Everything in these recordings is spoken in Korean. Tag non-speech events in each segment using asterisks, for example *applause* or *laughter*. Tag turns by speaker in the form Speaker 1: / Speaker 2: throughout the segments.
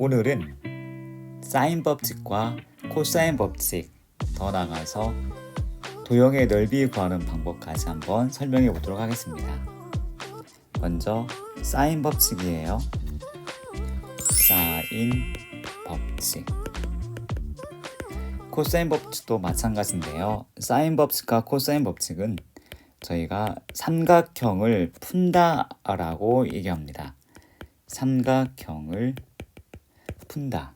Speaker 1: 오늘은 사인 법칙과 코사인 법칙 더 나아가서 도형의 넓이 구하는 방법까지 한번 설명해 보도록 하겠습니다. 먼저 사인 법칙이에요. 사인 법칙. 코사인 법칙도 마찬가지인데요. 사인 법칙과 코사인 법칙은 저희가 삼각형을 푼다라고 얘기합니다. 삼각형을 푼다.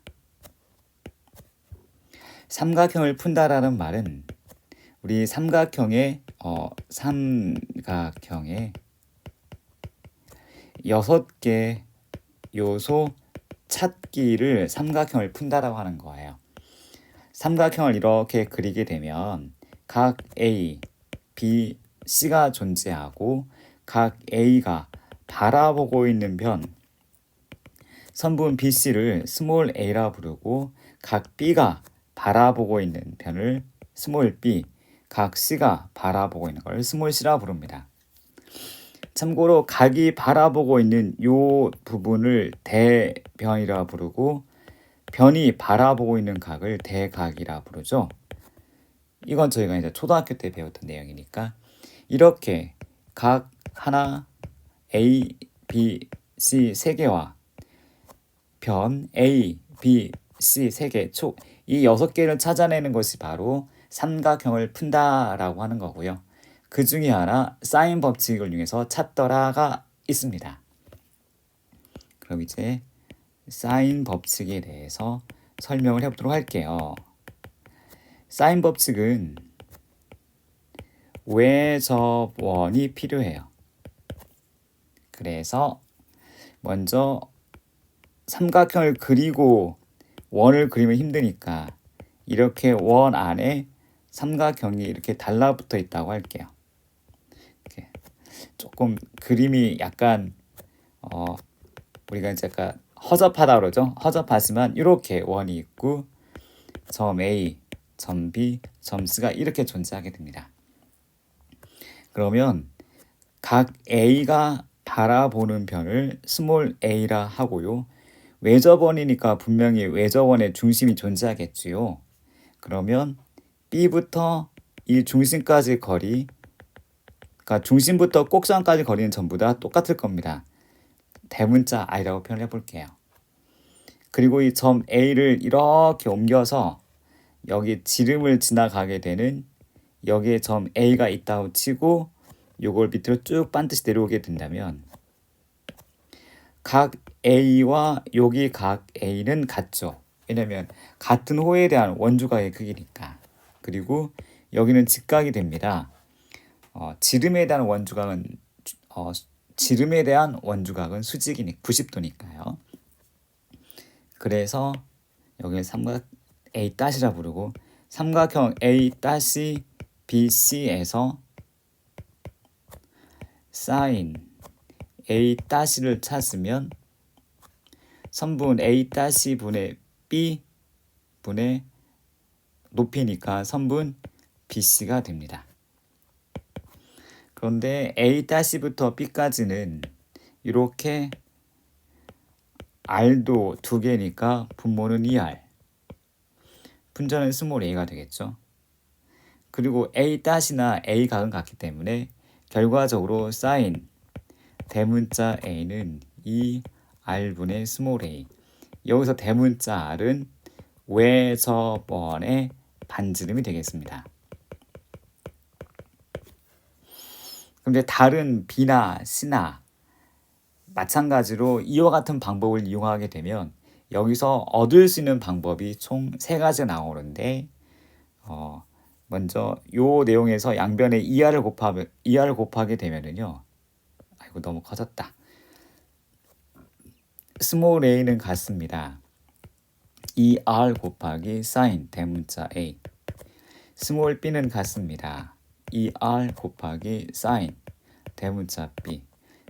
Speaker 1: 삼각형을 푼다라는 말은 우리 삼각형의 어 삼각형의 여섯 개 요소 찾기를 삼각형을 푼다라고 하는 거예요. 삼각형을 이렇게 그리게 되면 각 A, B, C가 존재하고 각 A가 바라보고 있는 편 선분 BC를 스몰 a라 부르고 각 B가 바라보고 있는 편을 스몰 b, 각 C가 바라보고 있는 걸 스몰 c라 부릅니다. 참고로 각이 바라보고 있는 요 부분을 대변이라 부르고 변이 바라보고 있는 각을 대각이라 부르죠. 이건 저희가 이제 초등학교 때 배웠던 내용이니까 이렇게 각 하나 A, B, C 세 개와 변 A, B, C 세 개, 초이 여섯 개를 찾아내는 것이 바로 삼각형을 푼다라고 하는 거고요. 그 중에 하나 사인 법칙을 이용해서 찾더라가 있습니다. 그럼 이제 사인 법칙에 대해서 설명을 해보도록 할게요. 사인 법칙은 외접원이 필요해요. 그래서 먼저 삼각형을 그리고 원을 그리면 힘드니까 이렇게 원 안에 삼각형이 이렇게 달라붙어 있다고 할게요. 이렇게 조금 그림이 약간 어 우리가 이제 약간 허접하다 그러죠. 허접하지만 이렇게 원이 있고 점 A, 점 B, 점 C가 이렇게 존재하게 됩니다. 그러면 각 A가 바라보는 편을 스몰 a라 하고요. 외접원이니까 분명히 외접원의 중심이 존재하겠지요. 그러면 B부터 이 중심까지 거리, 그러니까 중심부터 꼭선까지 거리는 전부 다 똑같을 겁니다. 대문자 i라고 표현해 볼게요. 그리고 이 점 A를 이렇게 옮겨서 여기 지름을 지나가게 되는 여기에 점 A가 있다고 치고 요걸 밑으로 쭉 반드시 내려오게 된다면 각 A와 여기 각 A는 같죠. 왜냐면 같은 호에 대한 원주각의 크기니까. 그리고 여기는 직각이 됩니다. 어, 지름에 대한 원주각은 어, 지름에 대한 원주각은 수직이니 90도니까요. 그래서 여기는 삼각 A 따시라 부르고 삼각형 A 따시 BC에서 사인 a 따시를 찾으면 선분 a 따시 분의 b 분의 높이니까 선분 bc가 됩니다. 그런데 a 따시부터 b까지는 이렇게 r도 두 개니까 분모는 2r 분자는 스몰 a가 되겠죠. 그리고 a 따시나 a 각은 같기 때문에 결과적으로 사인 대문자 a는 2r분의 스몰 a 여기서 대문자 r은 외접원의 반지름이 되겠습니다. 그런데 다른 b나 c나 마찬가지로 이와 같은 방법을 이용하게 되면 여기서 얻을 수 있는 방법이 총 세 가지가 나오는데 어, 먼저 요 내용에서 양변에 2r을 곱하면 2r을 곱하게 되면은요. 아이고 너무 커졌다. 스몰 a는 같습니다. 2r 곱하기 사인 대문자 a. 스몰 b는 같습니다. 2r 곱하기 사인 대문자 b.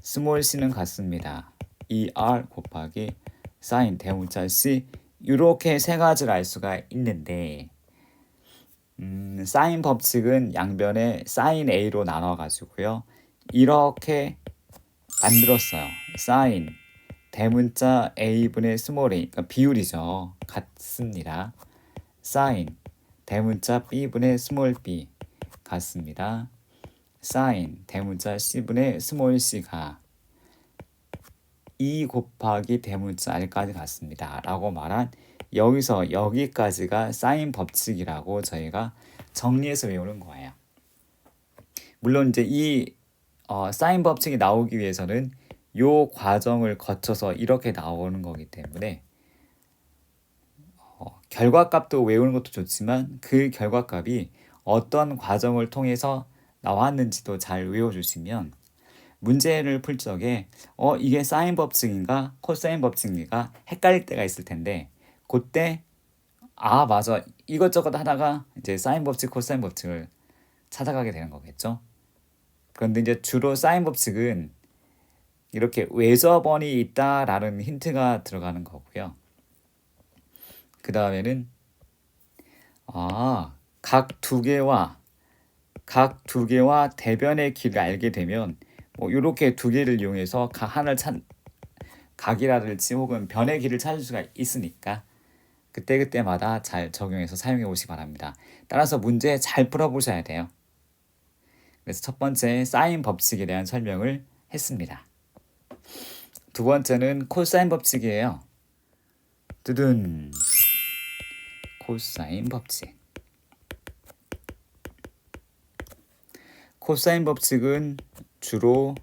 Speaker 1: 스몰 c는 같습니다. 2r 곱하기 사인 대문자 c. 이렇게 세 가지를 알 수가 있는데 음, 사인 법칙은 양변에 사인 A로 나눠 가지고요. 이렇게 만들었어요. 사인 대문자 a분의 스몰 a 그러니까 비율이죠. 같습니다. sin 대문자 b분의 스몰 b 같습니다. sin 대문자 c분의 스몰 c가 2 곱하기 대문자 r까지 같습니다. 라고 말한 여기서 여기까지가 사인 법칙이라고 저희가 정리해서 외우는 거예요. 물론 이제 이 어, 사인 법칙이 나오기 위해서는 요 과정을 거쳐서 이렇게 나오는 거기 때문에 어, 결과값도 외우는 것도 좋지만 그 결과값이 어떤 과정을 통해서 나왔는지도 잘 외워주시면 문제를 풀 적에 어 이게 사인 법칙인가 코사인 법칙인가 헷갈릴 때가 있을 텐데 그때 아 맞아 이것저것 하다가 이제 사인 법칙 코사인 법칙을 찾아가게 되는 거겠죠. 그런데 이제 주로 사인 법칙은 이렇게 외접원이 있다라는 힌트가 들어가는 거고요. 그 다음에는 아 각 두 개와 각 두 개와 대변의 길을 알게 되면 뭐 이렇게 두 개를 이용해서 각 하나를 찾 각이라든지 혹은 변의 길을 찾을 수가 있으니까 그때 그때마다 잘 적용해서 사용해 보시기 바랍니다. 따라서 문제 잘 풀어보셔야 돼요. 그래서 첫 번째 사인 법칙에 대한 설명을 했습니다. 두 번째는 코사인 법칙이에요. 두둔 코사인 법칙. 코사인 법칙은 주로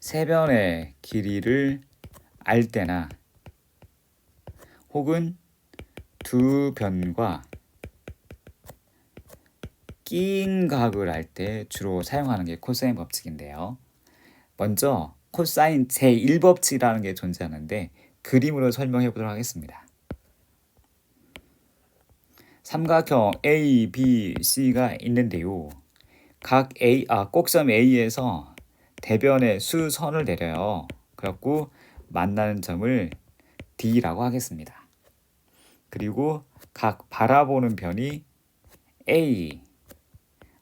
Speaker 1: 세변의 길이를 알 때나 혹은 두 변과 끼인 각을 알때 주로 사용하는 게 코사인 법칙인데요. 먼저 코사인 제1법칙이라는 게 존재하는데 그림으로 설명해 보도록 하겠습니다. 삼각형 A, B, C가 있는데요. 각 A, 아, 꼭점 A에서 대변의 수선을 내려요. 그래갖고 만나는 점을 D라고 하겠습니다. 그리고 각 바라보는 변이 A,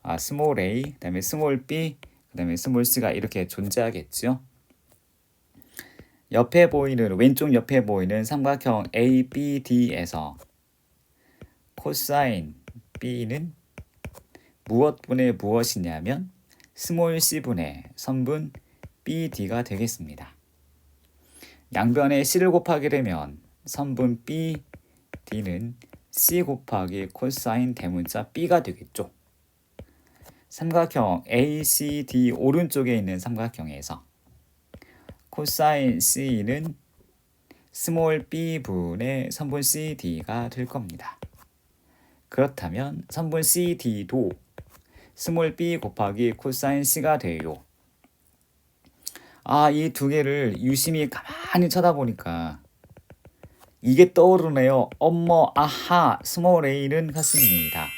Speaker 1: 아, 스몰 a, 그다음에 스몰 b, 그다음에 스몰 c가 이렇게 존재하겠죠. 옆에 보이는 왼쪽 옆에 보이는 삼각형 ABD에서 코사인 B는 무엇분의 무엇이냐면 스몰 c분의 선분 BD가 되겠습니다. 양변에 C를 곱하게 되면 선분 BD는 C 곱하기 코사인 대문자 B가 되겠죠. 삼각형 ACD 오른쪽에 있는 삼각형에서 코사인 C는 스몰 b분의 선분 CD가 될 겁니다. 그렇다면 선분 CD도 스몰 b 곱하기 코사인 C가 돼요. 아, 이 두 개를 유심히 가만히 쳐다보니까 이게 떠오르네요. 엄머, 아하, 스몰 a는 같습니다.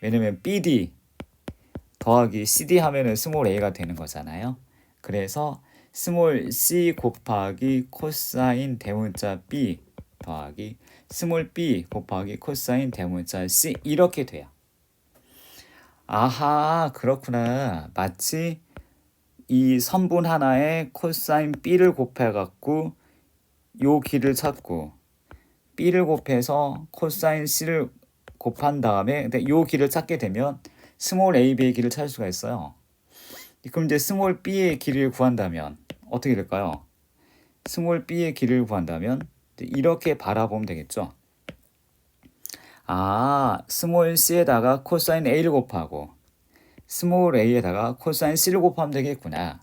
Speaker 1: 왜냐면 BD, 더하기 CD 하면은 스몰 a가 되는 거잖아요. 그래서 스몰 c 곱하기 코사인 대문자 b 더하기 스몰 b 곱하기 코사인 대문자 c 이렇게 돼요. 아하 그렇구나. 마치 이 선분 하나에 코사인 b를 곱해 갖고 요 길을 찾고 b를 곱해서 코사인 c를 곱한 다음에 근데 요 길을 찾게 되면 스몰 a, b의 길을 찾을 수가 있어요. 그럼 이제 스몰 b의 길을 구한다면 어떻게 될까요? 스몰 b의 길을 구한다면 이렇게 바라보면 되겠죠. 아, 스몰 c에다가 코사인 a를 곱하고 스몰 a에다가 코사인 c를 곱하면 되겠구나.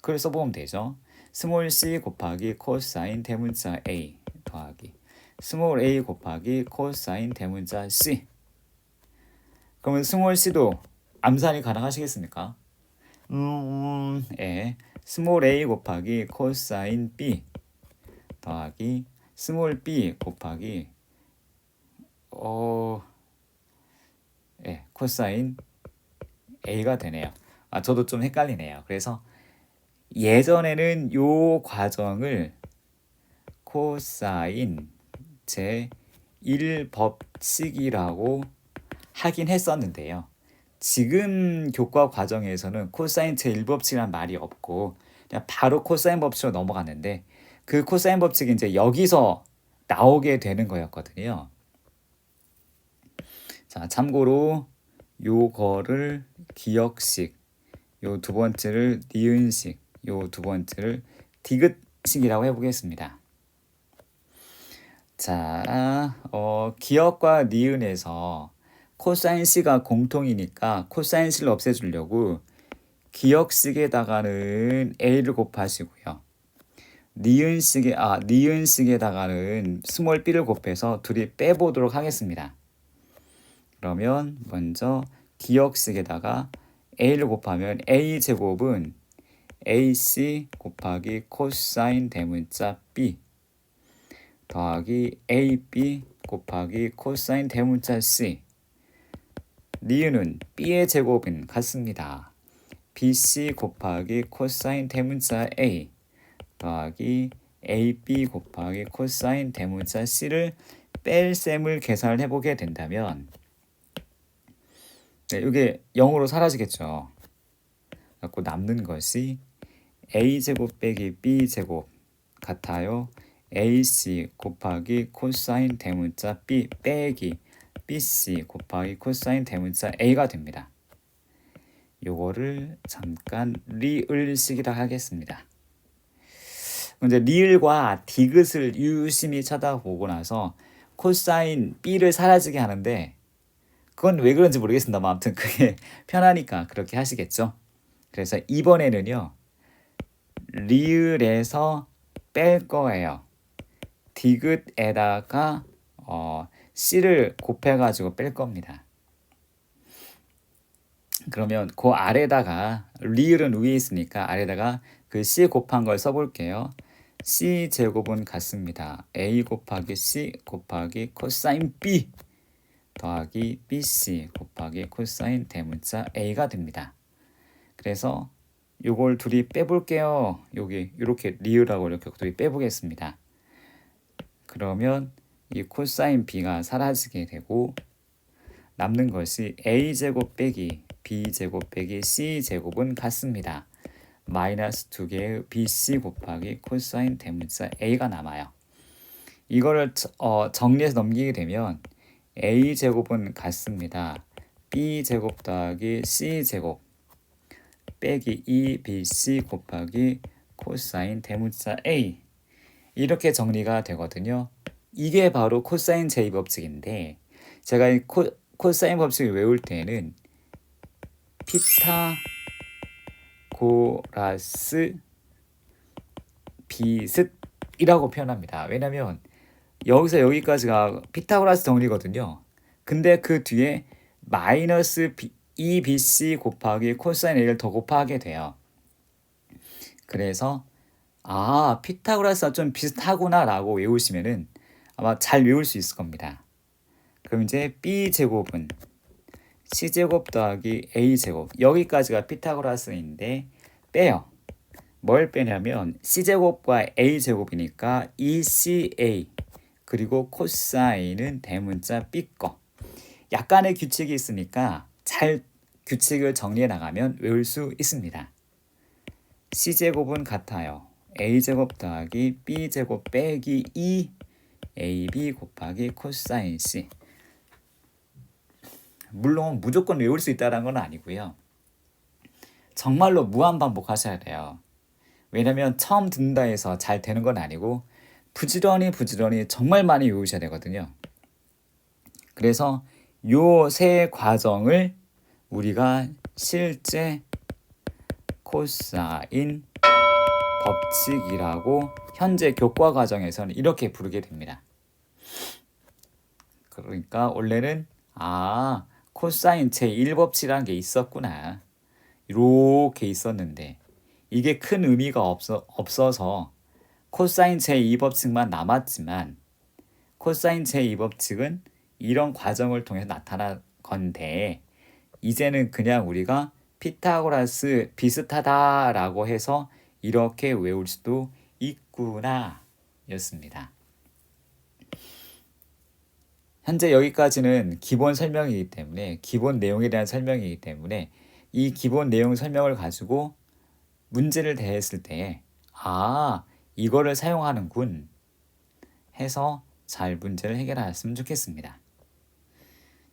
Speaker 1: 그래서 보면 되죠. 스몰 c 곱하기 코사인 대문자 a 더하기 스몰 a 곱하기 코사인 대문자 c 그러면 스몰 c도 암산이 가능하시겠습니까? 음, 예. 스몰 a 곱하기 코사인 b 더하기 스몰 b 곱하기 어, 예, 코사인 a가 되네요. 아, 저도 좀 헷갈리네요. 그래서 예전에는 요 과정을 코사인 제 1법칙이라고 하긴 했었는데요. 지금 교과 과정에서는 코사인 제1법칙이란 말이 없고 그냥 바로 코사인 법칙으로 넘어갔는데 그 코사인 법칙이 이제 여기서 나오게 되는 거였거든요. 자, 참고로 요거를 기역식, 요 두 번째를 니은식, 요 두 번째를 디귿식이라고 해보겠습니다. 자, 어, 기역과 니은에서 코사인 C가 공통이니까 코사인 C를 없애주려고 기역식에다가는 A를 곱하시고요. 니은식에 아 니은식에다가는 스몰 b를 곱해서 둘이 빼보도록 하겠습니다. 그러면 먼저 기역식에다가 a를 곱하면 a 제곱은 ac 곱하기 코사인 대문자 b 더하기 ab 곱하기 코사인 대문자 c 니은은 b의 제곱은 같습니다. bc 곱하기 코사인 대문자 a 더하기 AB 곱하기 코사인 대문자 C를 뺄 셈을 계산을 해보게 된다면 네, 이게 0으로 사라지겠죠. 갖고 남는 것이 A제곱 빼기 B제곱 같아요. AC 곱하기 코사인 대문자 B 빼기 BC 곱하기 코사인 대문자 A가 됩니다. 요거를 잠깐 리을식이라 하겠습니다. 이제 리을과 디귿을 유심히 쳐다보고 나서 코사인 B를 사라지게 하는데 그건 왜 그런지 모르겠습니다. 뭐 아무튼 그게 *laughs* 편하니까 그렇게 하시겠죠. 그래서 이번에는요. 리을에서 뺄 거예요. 디귿에다가 어, C를 곱해가지고 뺄 겁니다. 그러면 그 아래다가 리을은 위에 있으니까 아래다가 그 C 곱한 걸 써볼게요. C 제곱은 같습니다. A 곱하기 C 곱하기 코사인 B 더하기 BC 곱하기 코사인 대문자 A가 됩니다. 그래서 요걸 둘이 빼볼게요. 여기 이렇게 리을하고 이렇게 둘이 빼보겠습니다. 그러면 이 코사인 B가 사라지게 되고 남는 것이 A제곱 빼기 B제곱 빼기 C제곱은 같습니다. 마이너스 두 개의 BC 곱하기 코사인 대문자 A가 남아요. 이거를 어, 정리해서 넘기게 되면 A 제곱은 같습니다. B 제곱 더하기 C 제곱 빼기 2BC 곱하기 코사인 대문자 A 이렇게 정리가 되거든요. 이게 바로 코사인 제이 법칙인데 제가 이 코, 코사인 법칙을 외울 때는 피타 고라스 비슷이라고 표현합니다. 왜냐면 여기서 여기까지가 피타고라스 정리거든요. 근데 그 뒤에 마이너스 2bc 곱하기 코사인 a를 더 곱하게 돼요. 그래서 아 피타고라스가 좀 비슷하구나라고 외우시면은 아마 잘 외울 수 있을 겁니다. 그럼 이제 b 제곱은 c제곱 더하기 a제곱 여기까지가 피타고라스인데 빼요. 뭘 빼냐면 c제곱과 a제곱이니까 2ca 그리고 코사인은 대문자 b 거 약간의 규칙이 있으니까 잘 규칙을 정리해 나가면 외울 수 있습니다. c제곱은 같아요. a제곱 더하기 b제곱 빼기 2 ab 곱하기 코사인 c 물론 무조건 외울 수 있다는 건 아니고요. 정말로 무한 반복하셔야 돼요. 왜냐면 처음 듣는다 해서 잘 되는 건 아니고 부지런히 부지런히 정말 많이 외우셔야 되거든요. 그래서 요 세 과정을 우리가 실제 코사인 법칙이라고 현재 교과 과정에서는 이렇게 부르게 됩니다. 그러니까 원래는 아 코사인 제1법칙이라는 게 있었구나. 이렇게 있었는데 이게 큰 의미가 없어, 없어서 코사인 제2법칙만 남았지만 코사인 제2법칙은 이런 과정을 통해서 나타난 건데 이제는 그냥 우리가 피타고라스 비슷하다라고 해서 이렇게 외울 수도 있구나 였습니다. 현재 여기까지는 기본 설명이기 때문에 기본 내용에 대한 설명이기 때문에 이 기본 내용 설명을 가지고 문제를 대했을 때, 아, 이거를 사용하는군 해서 잘 문제를 해결하였으면 좋겠습니다.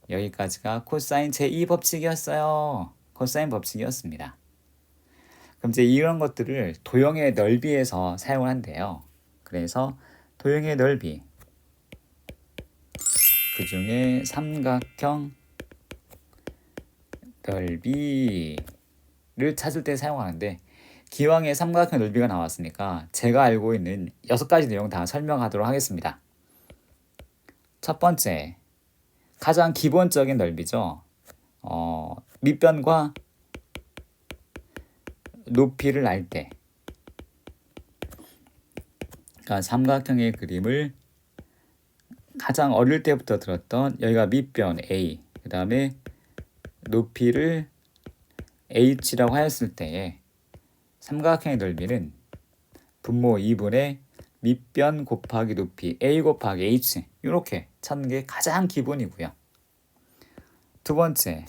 Speaker 1: 여기까지가 코사인 제2 법칙이었어요. 코사인 법칙이었습니다. 그럼 이제 이런 것들을 도형의 넓이에서 사용을 한대요. 그래서 도형의 넓이 그 중에 삼각형 넓이를 찾을 때 사용하는데 기왕에 삼각형 넓이가 나왔으니까 제가 알고 있는 여섯 가지 내용 다 설명하도록 하겠습니다. 첫 번째, 가장 기본적인 넓이죠. 어, 밑변과 높이를 알 때, 그러니까 삼각형의 그림을 가장 어릴 때부터 들었던 여기가 밑변 A, 그 다음에 높이를 h라고 하였을 때에 삼각형의 넓이는 분모 2분의 밑변 곱하기 높이 a 곱하기 h 이렇게 찾는 게 가장 기본이고요. 두 번째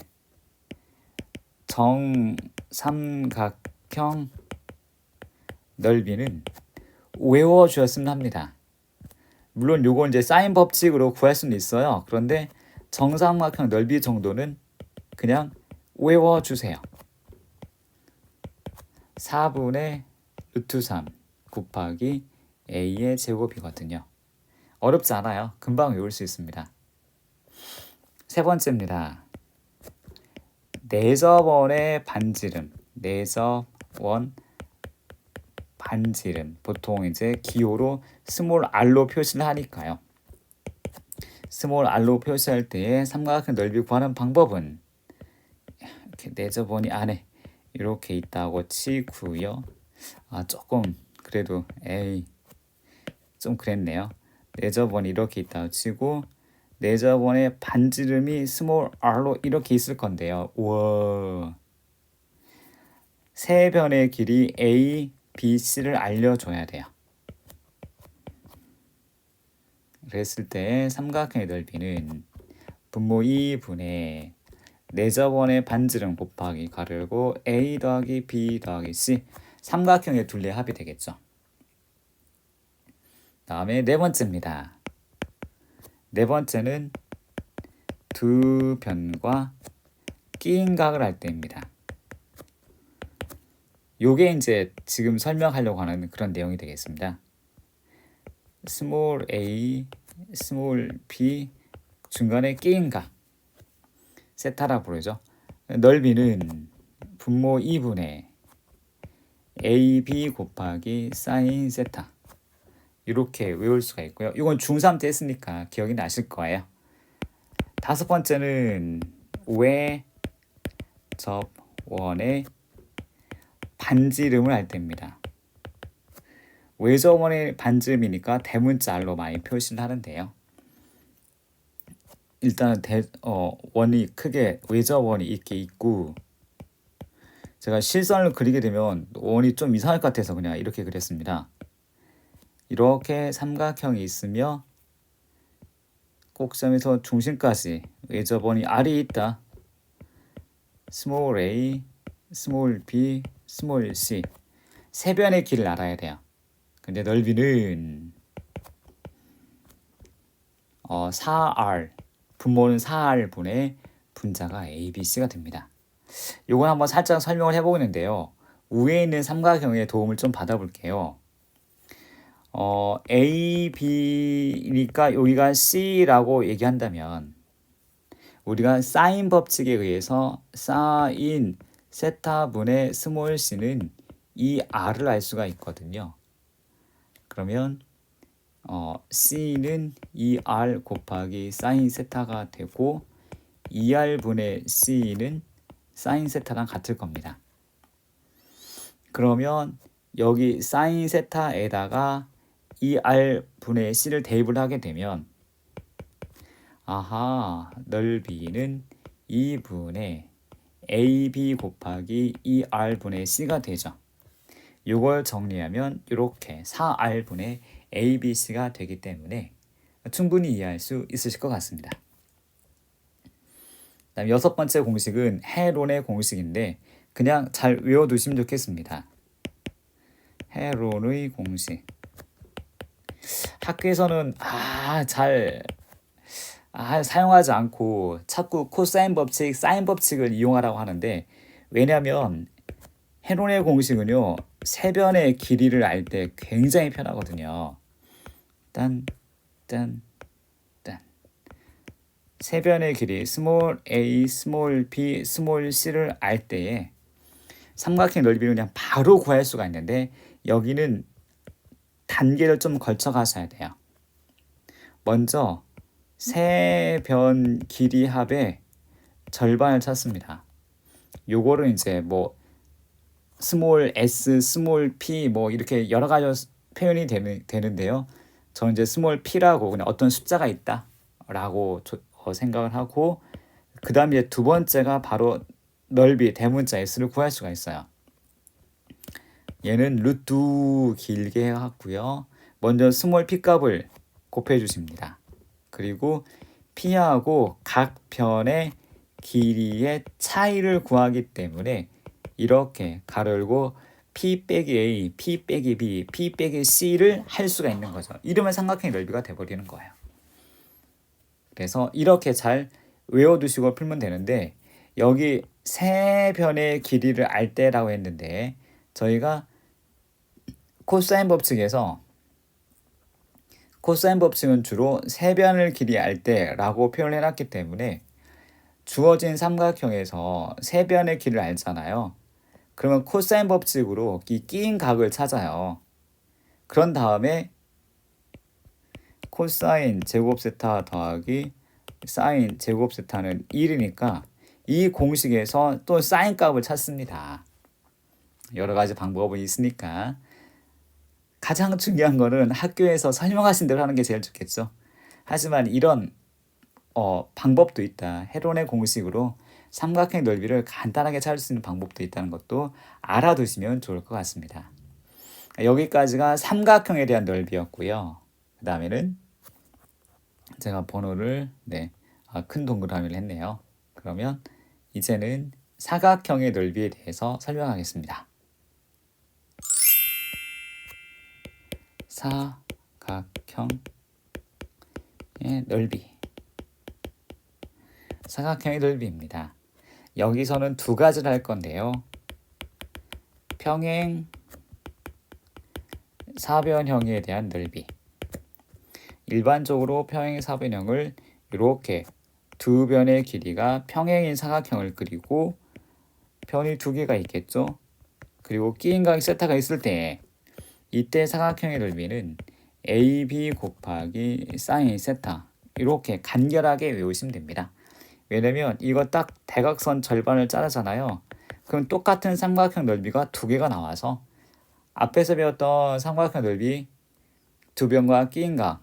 Speaker 1: 정삼각형 넓이는 외워 주었으면 합니다. 물론 요건 이제 사인 법칙으로 구할 수는 있어요. 그런데 정삼각형 넓이 정도는 그냥 외워 주세요. 4분의 루트 3 곱하기 a의 제곱이거든요. 어렵지 않아요. 금방 외울 수 있습니다. 세 번째입니다. 내접원의 반지름, 내접원 반지름 보통 이제 기호로 스몰 r로 표시를 하니까요. 스몰 r로 표시할 때에 삼각형 넓이 구하는 방법은 이렇게 내접원이 안에 이렇게 있다고 치고요. 아 조금 그래도 에이 좀 그랬네요. 내접원이 이렇게 있다고 치고 내접원의 반지름이 스몰 r로 이렇게 있을 건데요. 우와 세 변의 길이 a, b, c를 알려줘야 돼요. 그랬을 때 삼각형의 넓이는 분모 2분의 내접원의 반지름 곱하기 가르고 a 더하기 b 더하기 c 삼각형의 둘레 합이 되겠죠. 다음에 네 번째입니다. 네 번째는 두 변과 끼인 각을 할 때입니다. 요게 이제 지금 설명하려고 하는 그런 내용이 되겠습니다. 스몰 a, 스몰 b 중간에 끼인 각 세타라 부르죠. 넓이는 분모 2분의 AB 곱하기 사인 세타 이렇게 외울 수가 있고요. 이건 중3 때 했으니까 기억이 나실 거예요. 다섯 번째는 왜 접원의 반지름을 할 때입니다. 외접원의 반지름이니까 대문자 R로 많이 표시를 하는데요. 일단은 대, 어, 원이 크게 외접원이 이렇게 있고 제가 실선을 그리게 되면 원이 좀 이상할 것 같아서 그냥 이렇게 그렸습니다. 이렇게 삼각형이 있으며 꼭점에서 중심까지 외접원이 R이 있다. 스몰 a, 스몰 b, 스몰 c 세 변의 길을 알아야 돼요. 근데 넓이는 어, 4r 분모는 4r분의 분자가 ABC가 됩니다. 요건 한번 살짝 설명을 해보겠는데요. 위에 있는 삼각형의 도움을 좀 받아볼게요. 어, A, B니까 여기가 C라고 얘기한다면 우리가 사인 법칙에 의해서 사인 세타분의 스몰 c는 이 r을 알 수가 있거든요. 그러면 어, C는 2R 곱하기 사인 세타가 되고 2R분의 C는 사인 세타랑 같을 겁니다. 그러면 여기 사인 세타에다가 2R분의 C를 대입을 하게 되면 아하 넓이는 2분의 AB 곱하기 2R분의 C가 되죠. 이걸 정리하면 이렇게 4R분의 ABC가 되기 때문에 충분히 이해할 수 있으실 것 같습니다. 다음 여섯 번째 공식은 해론의 공식인데 그냥 잘 외워두시면 좋겠습니다. 헤론의 공식. 학교에서는 아, 잘 아, 사용하지 않고 자꾸 코사인 법칙, 사인 법칙을 이용하라고 하는데 왜냐면 헤론의 공식은요. 세변의 길이를 알 때 굉장히 편하거든요. 딴, 딴, 딴. 세변의 길이 스몰 a, 스몰 b, 스몰 c를 알 때에 삼각형 넓이를 그냥 바로 구할 수가 있는데 여기는 단계를 좀 걸쳐 가셔야 돼요. 먼저 세 변 길이 합의 절반을 찾습니다. 요거를 이제 뭐 스몰 s, 스몰 p 뭐 이렇게 여러 가지 표현이 되는, 되는데요. 저는 이제 스몰 p라고 그냥 어떤 숫자가 있다라고 어, 생각을 하고 그 다음에 두 번째가 바로 넓이 대문자 s를 구할 수가 있어요. 얘는 루트 길게 해갖고요. 먼저 스몰 p 값을 곱해 주십니다. 그리고 p하고 각 변의 길이의 차이를 구하기 때문에 이렇게 가로 열고 p 빼기 a, p 빼기 b, p 빼기 c를 할 수가 있는 거죠. 이러면 삼각형의 넓이가 돼버리는 거예요. 그래서 이렇게 잘 외워두시고 풀면 되는데 여기 세 변의 길이를 알 때라고 했는데 저희가 코사인 법칙에서 코사인 법칙은 주로 세 변을 길이 알 때라고 표현을 해놨기 때문에 주어진 삼각형에서 세 변의 길을 알잖아요. 그러면 코사인 법칙으로 이 끼인 각을 찾아요. 그런 다음에 코사인 제곱 세타 더하기 사인 제곱 세타는 1이니까 이 공식에서 또 사인 값을 찾습니다. 여러 가지 방법이 있으니까 가장 중요한 거는 학교에서 설명하신 대로 하는 게 제일 좋겠죠. 하지만 이런 어, 방법도 있다. 헤론의 공식으로 삼각형 넓이를 간단하게 찾을 수 있는 방법도 있다는 것도 알아두시면 좋을 것 같습니다. 여기까지가 삼각형에 대한 넓이였고요. 그 다음에는 제가 번호를 네, 아, 큰 동그라미를 했네요. 그러면 이제는 사각형의 넓이에 대해서 설명하겠습니다. 사각형의 넓이 사각형의 넓이입니다. 여기서는 두 가지를 할 건데요. 평행 사변형에 대한 넓이 일반적으로 평행 사변형을 이렇게 두 변의 길이가 평행인 사각형을 그리고 변이 두 개가 있겠죠. 그리고 끼인 각 세타가 있을 때 이때 사각형의 넓이는 AB 곱하기 사인 세타 이렇게 간결하게 외우시면 됩니다. 왜냐면 이거 딱 대각선 절반을 자르잖아요. 그럼 똑같은 삼각형 넓이가 두 개가 나와서 앞에서 배웠던 삼각형 넓이 두 변과 끼인 각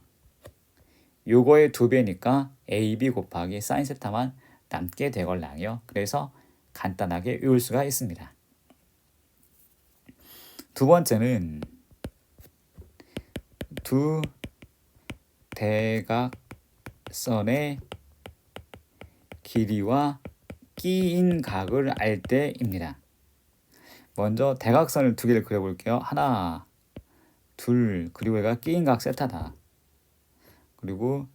Speaker 1: 요거의 두 배니까 AB 곱하기 사인 세타만 남게 되걸랑요. 그래서 간단하게 외울 수가 있습니다. 두 번째는 두 대각선의 길이와 끼인 각을 알 때입니다. 먼저 대각선을 두 개를 그려볼게요. 하나, 둘, 그리고 얘가 끼인 각 세타다. 그리고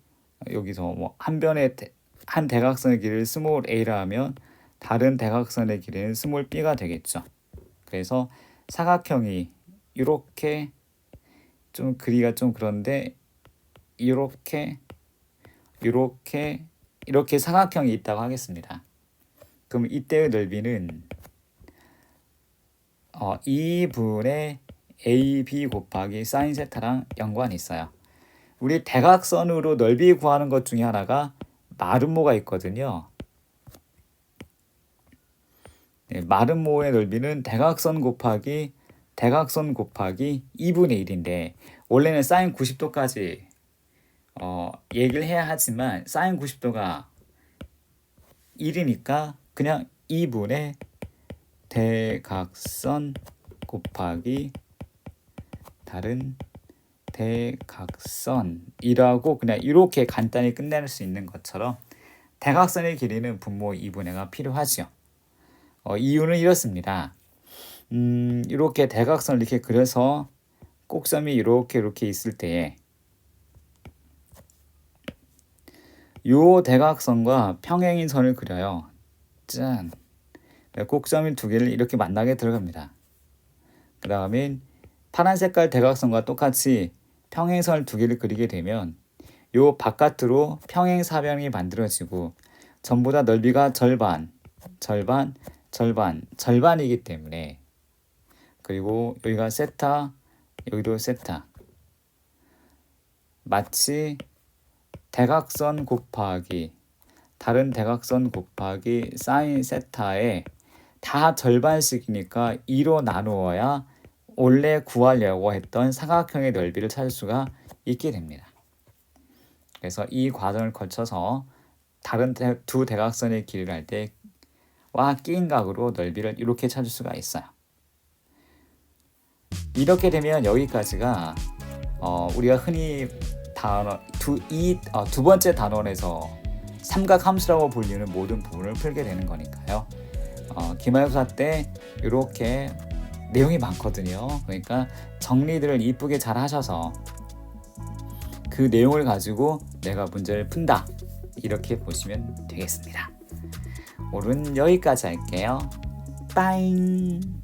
Speaker 1: 여기서 뭐 한 변의 한 대각선의 길이를 스몰 a라 하면 다른 대각선의 길이는 스몰 b가 되겠죠. 그래서 사각형이 이렇게 좀 그리가 좀 그런데 이렇게 이렇게 이렇게 사각형이 있다고 하겠습니다. 그럼 이때의 넓이는 어, 2분의 AB 곱하기 사인 세타랑 연관이 있어요. 우리 대각선으로 넓이 구하는 것 중에 하나가 마름모가 있거든요. 네, 마름모의 넓이는 대각선 곱하기 대각선 곱하기 2분의 1인데 원래는 사인 90도까지 어, 얘기를 해야 하지만 사인 90도가 1이니까 그냥 2분의 대각선 곱하기 다른 대각선이라고 그냥 이렇게 간단히 끝낼 수 있는 것처럼 대각선의 길이는 분모 2분의가 필요하죠. 어, 이유는 이렇습니다. 음, 이렇게 대각선을 이렇게 그려서 꼭점이 이렇게 이렇게 있을 때에 요 대각선과 평행인 선을 그려요. 짠. 꼭점이 두 개를 이렇게 만나게 들어갑니다. 그 다음에 파란 색깔 대각선과 똑같이 평행선을 두 개를 그리게 되면 요 바깥으로 평행사변이 만들어지고 전부 다 넓이가 절반, 절반, 절반, 절반이기 때문에 그리고 여기가 세타, 여기도 세타 마치 대각선 곱하기 다른 대각선 곱하기 사인 세타에 다 절반씩이니까 2로 나누어야 원래 구하려고 했던 사각형의 넓이를 찾을 수가 있게 됩니다. 그래서 이 과정을 거쳐서 다른 대, 두 대각선의 길이를 할 때와 끼인 각으로 넓이를 이렇게 찾을 수가 있어요. 이렇게 되면 여기까지가 어, 우리가 흔히 단원 두이 어, 두 번째 단원에서 삼각 함수라고 불리는 모든 부분을 풀게 되는 거니까요. 어, 기말고사 때 이렇게 내용이 많거든요. 그러니까 정리들을 이쁘게 잘 하셔서 그 내용을 가지고 내가 문제를 푼다. 이렇게 보시면 되겠습니다. 오늘은 여기까지 할게요. 빠잉.